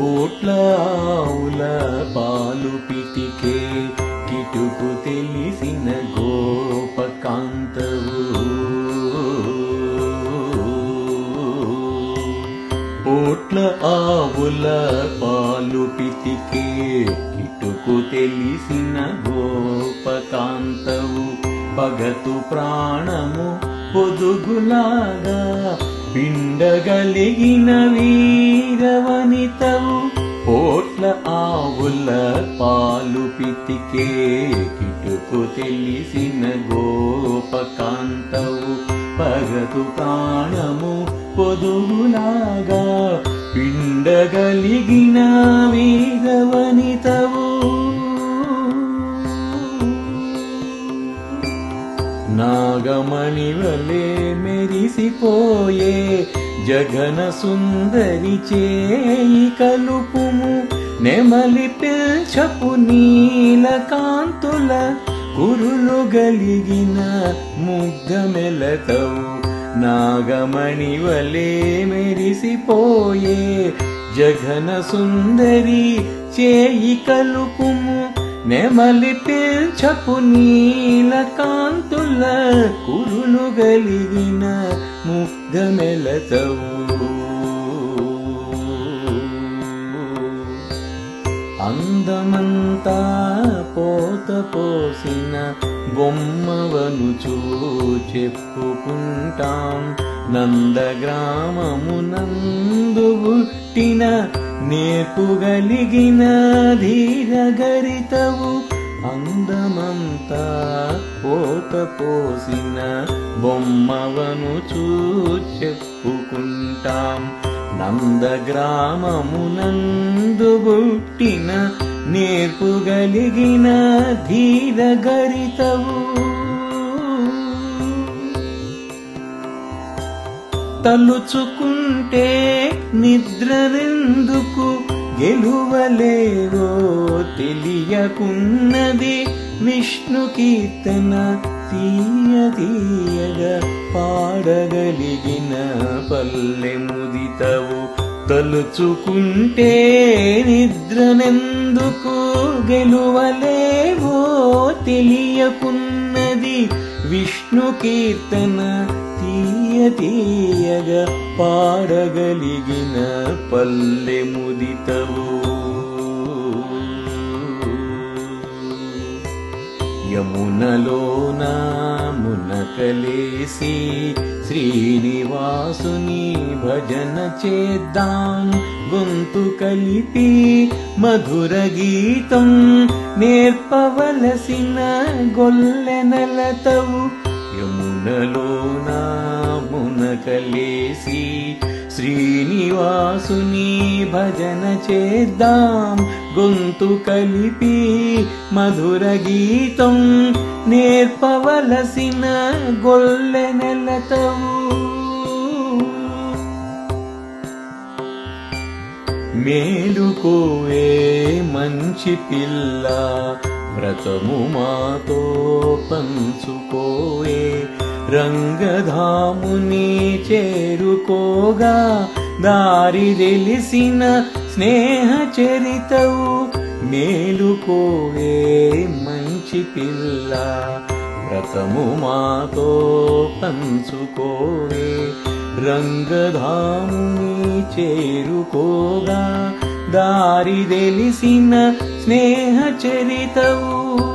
కోట్ల ఆవుల పాలు పితికే కిటుకు తెలిసిన గోపకాంతవు. కోట్ల ఆవుల పాలు పితికే కిటుకు తెలిసిన గోపకాంతవు. పగతు ప్రాణము పొదుగులాగా పిండగలిగిన వీరవనితవు పోట్ల ఆవుల పాలు పితికే కిటుకు తెలిసిన గోపకాంతవు. పగతు ప్రాణము పొదుగులాగా పిండగలిగిన వీరవనితవు నాగమణివలే మెరిసిపోయే జగన సుందరి చేయి కలుపుము. నెమలి పిల్చపు నీల కాంతుల కురులు గలిగిన ముగ్ధమెలతవు నాగమణివలే మెరిసిపోయే జగన సుందరి చేయి కలుపుము. నెమలి పిల్చపు నీలకాంతుల కురులు గలిగిన ముగ్ధమెలతవు అందమంతా పోత పోసిన బొమ్మవనుచూ చెప్పుకుంటాం నందగ్రామము నందు పుట్టిన నేర్పుగలిగిన ధీరగరితవు అందమంతా పోత పోసిన బొమ్మవను చూ చెప్పుకుంటాం. నందగ్రామమునందు పుట్టిన నేర్పుగలిగిన ధీరగరితవు తలుచుకుంటే నిద్రరెందుకు గెలువలేవో తెలియకున్నది విష్ణు కీర్తన తీయ తీయగా పాడగలిగిన పల్లె ముదితవు తలుచుకుంటే నిద్రనెందుకు గెలువలేవో తెలియకున్నది విష్ణు కీర్తన తీయ తీయగా పాడగలిగిన పల్లె ముదితవు యమునలోన మునకలేసి శ్రీనివాసుని భజన చేద్దాం గొంతు కలిపి మధుర గీతం నేర్పవలసిన గొల్లెనలతవు యమునలోనా కలేసి శ్రీనివాసుని భజన చేద్దాం. గొంతు కలిపి మధుర గీతం నేర్పవలసిన గొల్లెనెలతవు మేలుకోవే మంచి పిల్ల వ్రతము మాతో పంచుకోవే రంగధాముని చేరుకోగా దారి తెలిసిన స్నేహ చరితవు మేలుకోవే మంచి పిల్ల. వ్రతము మాతో పంచుకోవే రంగధాముని చేరుకోగా దారి తెలిసిన స్నేహ చరితవు